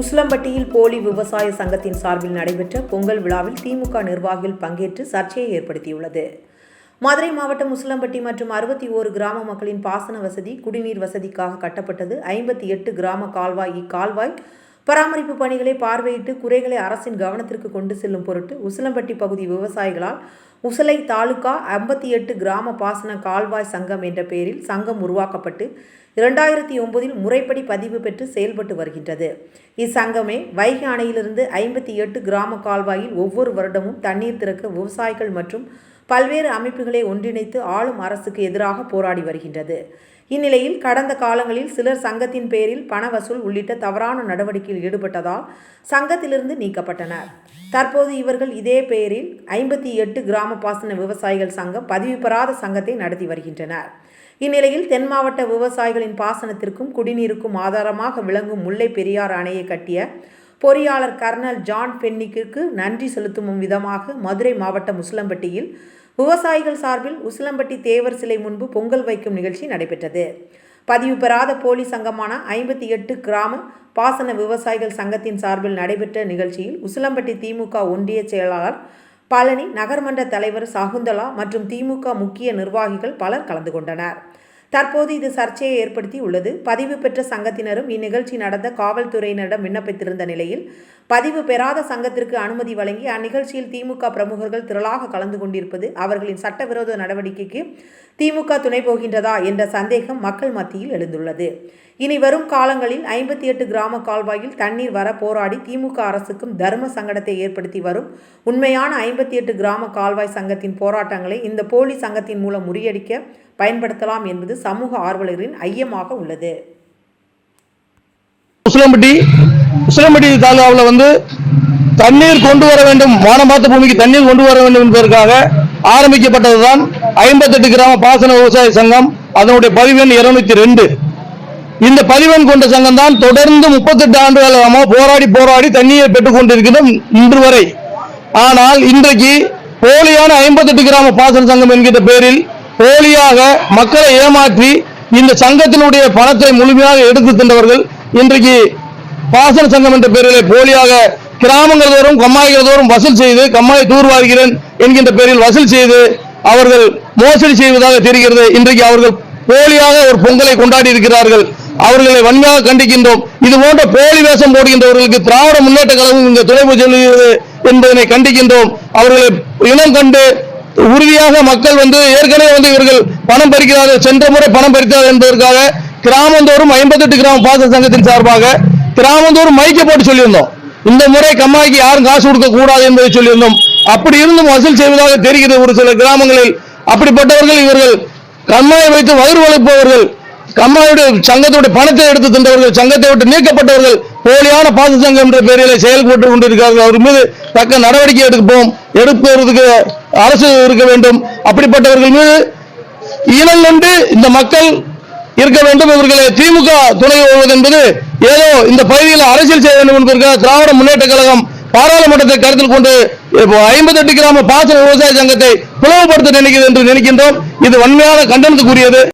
உசிலம்பட்டியில் போலி விவசாய சங்கத்தின் சார்பில் நடைபெற்ற பொங்கல் விழாவில் திமுக நிர்வாகிகள் பங்கேற்று சர்ச்சையை ஏற்படுத்தியுள்ளது. மதுரை மாவட்டம் உசிலம்பட்டி மற்றும் அறுபத்தி ஓரு கிராம மக்களின் பாசன வசதி குடிநீர் வசதிக்காக கட்டப்பட்டது ஐம்பத்தி எட்டு கிராம கால்வாய் இக்கால்வாய் பராமரிப்பு பணிகளை பார்வையிட்டு குறைகளை அரசின் கவனத்திற்கு கொண்டு செல்லும் பொருட்டு உசிலம்பட்டி பகுதி விவசாயிகளால் உசிலை தாலுகா ஐம்பத்தி எட்டு கிராம பாசன கால்வாய் சங்கம் என்ற பெயரில் சங்கம் உருவாக்கப்பட்டு இரண்டாயிரத்தி ஒன்பதில் முறைப்படி பதிவு பெற்று செயல்பட்டு வருகின்றது. இச்சங்கமே வைகை அணையிலிருந்து ஐம்பத்தி எட்டு கிராம கால்வாயில் ஒவ்வொரு வருடமும் தண்ணீர் திறக்க விவசாயிகள் மற்றும் பல்வேறு அமைப்புகளை ஒன்றிணைத்து ஆளும் அரசுக்கு எதிராக போராடி வருகின்றது. இந்நிலையில் கடந்த காலங்களில் சிலர் சங்கத்தின் பேரில் பண வசூல் உள்ளிட்ட தவறான நடவடிக்கையில் ஈடுபட்டதால் சங்கத்திலிருந்து நீக்கப்பட்டனர். தற்போது இவர்கள் இதே பெயரில் ஐம்பத்தி எட்டு கிராம பாசன விவசாயிகள் சங்கம் பதிவு பெறாத சங்கத்தை நடத்தி வருகின்றனர். இந்நிலையில் தென் மாவட்ட விவசாயிகளின் பாசனத்திற்கும் குடிநீருக்கும் ஆதாரமாக விளங்கும் முல்லை பெரியார் அணையை கட்டிய பொறியாளர் கர்னல் ஜான் பென்னிக்கிற்கு நன்றி செலுத்தும் விதமாக மதுரை மாவட்டம் உசிலம்பட்டியில் விவசாயிகள் சார்பில் உசிலம்பட்டி தேவர் சிலை முன்பு பொங்கல் வைக்கும் நிகழ்ச்சி நடைபெற்றது. பதிவு பெறாத போலி சங்கமான ஐம்பத்தி எட்டு கிராம பாசன விவசாயிகள் சங்கத்தின் சார்பில் நடைபெற்ற நிகழ்ச்சியில் உசிலம்பட்டி திமுக ஒன்றிய செயலாளர் பழனி நகர்மன்ற தலைவர் சகுந்தலா மற்றும் திமுக முக்கிய நிர்வாகிகள் பலர் கலந்து கொண்டனர். தற்போது இது சர்ச்சையை ஏற்படுத்தி உள்ளது. பதிவு பெற்ற சங்கத்தினரும் இந்நிகழ்ச்சி நடந்த காவல்துறையினரிடம் விண்ணப்பித்திருந்த நிலையில் பதிவு பெறாத சங்கத்திற்கு அனுமதி வழங்கி அந்நிகழ்ச்சியில் திமுக பிரமுகர்கள் திரளாக கலந்து கொண்டிருப்பது அவர்களின் சட்டவிரோத நடவடிக்கைக்கு திமுக துணை போகின்றதா என்ற சந்தேகம் மக்கள் மத்தியில் எழுந்துள்ளது. இனி வரும் காலங்களில் ஐம்பத்தி எட்டு கிராம கால்வாயில் தண்ணீர் வர போராடி திமுக அரசுக்கும் தர்ம சங்கடத்தை ஏற்படுத்தி வரும் உண்மையான ஐம்பத்தி எட்டு கிராம கால்வாய் சங்கத்தின் போராட்டங்களை இந்த போலி சங்கத்தின் மூலம் முறியடிக்க பயன்படுத்தலாம் என்பது சமூக ஆர்வலரின் ஐயமாக உள்ளது. உசிலம்பட்டி உசிலம்பட்டி தாலுகாவில் வந்து தண்ணீர் கொண்டு வர வேண்டும். வானம் பூமிக்கு தண்ணீர் கொண்டு வர வேண்டும் என்பதற்காக ஆரம்பிக்கப்பட்டதுதான் ஐம்பத்தெட்டு கிராம பாசன விவசாய சங்கம். அதனுடைய பதிவெண் இருநூத்தி ரெண்டு. இந்த பதிவெண் கொண்ட சங்கம் தான் தொடர்ந்து முப்பத்தெட்டு ஆண்டு காலமாக போராடி போராடி தண்ணீரை பெற்றுக் கொண்டிருக்கிறோம் இன்று வரை. ஆனால் இன்றைக்கு போலியான ஐம்பத்தெட்டு கிராம பாசன சங்கம் என்கிற பெயரில் போலியாக மக்களை ஏமாற்றி இந்த சங்கத்தினுடைய பணத்தை முழுமையாக எடுத்து தின்றவர்கள் இன்றைக்கு பாசன சங்கம் என்ற பெயரில் போலியாக கிராமங்கள் தோறும் கம்மாய்கள் தோறும் வசூல் செய்து கம்மாய் தூர்வாருகிறேன் என்கின்ற பெயரில் வசூல் செய்து அவர்கள் மோசடி செய்வதாக தெரிகிறது. இன்றைக்கு அவர்கள் போலியாக ஒரு பொங்கலை கொண்டாடி இருக்கிறார்கள். அவர்களை வன்மையாக கண்டிக்கின்றோம். இது போன்ற போலி வேஷம் போடுகின்றவர்களுக்கு திராவிட முன்னேற்ற கழகம் இங்கு துணைப்பு செல்கிறது என்பதனை கண்டிக்கின்றோம். அவர்களை இனம் கண்டு உறுதியாக மக்கள் வந்து ஏற்கனவே வந்து இவர்கள் பணம் பறிக்கிறார்கள் சென்ற முறை பணம் பறித்தார்கள் என்பதற்காக கிராமந்தோறும் ஐம்பத்தெட்டு கிராம பாச சங்கத்தின் சார்பாக கிராமந்தோறும் மைக்க போட்டு சொல்லியிருந்தோம். இந்த முறை கம்மாய்க்கு யாரும் காசு கொடுக்க கூடாது என்பதை சொல்லியிருந்தோம். அப்படி இருந்தும் வசூல் செய்வதாக தெரிகிறது ஒரு சில கிராமங்களில். அப்படிப்பட்டவர்கள் இவர்கள் கம்மாயை வைத்து வயிறு வளர்ப்பவர்கள் கம்மாயுடைய சங்கத்துடைய பணத்தை எடுத்து தந்தவர்கள் சங்கத்தை விட்டு நீக்கப்பட்டவர்கள் போலியான பாச சங்கம் என்ற பெயரில் செயல்பட்டு கொண்டிருக்கிறார்கள். அவர் மீது தக்க நடவடிக்கை எடுப்போம் எடுப்பதற்கு அரசு இருக்க வேண்டும். அப்படிப்பட்டவர்கள் மீது இனம் கொண்டு இந்த மக்கள் இருக்க வேண்டும். இவர்களை திமுக துணை வருவது என்பது ஏதோ இந்த பகுதியில் அரசியல் செய்ய வேண்டும் என்பதற்காக திராவிட முன்னேற்ற கழகம் பாராளுமன்றத்தை கருத்தில் கொண்டு ஐம்பத்தி எட்டு கிராம பாசன விவசாய சங்கத்தை பிளவுபடுத்த நினைக்கிறது என்று நினைக்கின்றோம். இது வன்மையான கண்டனத்துக்குரியது.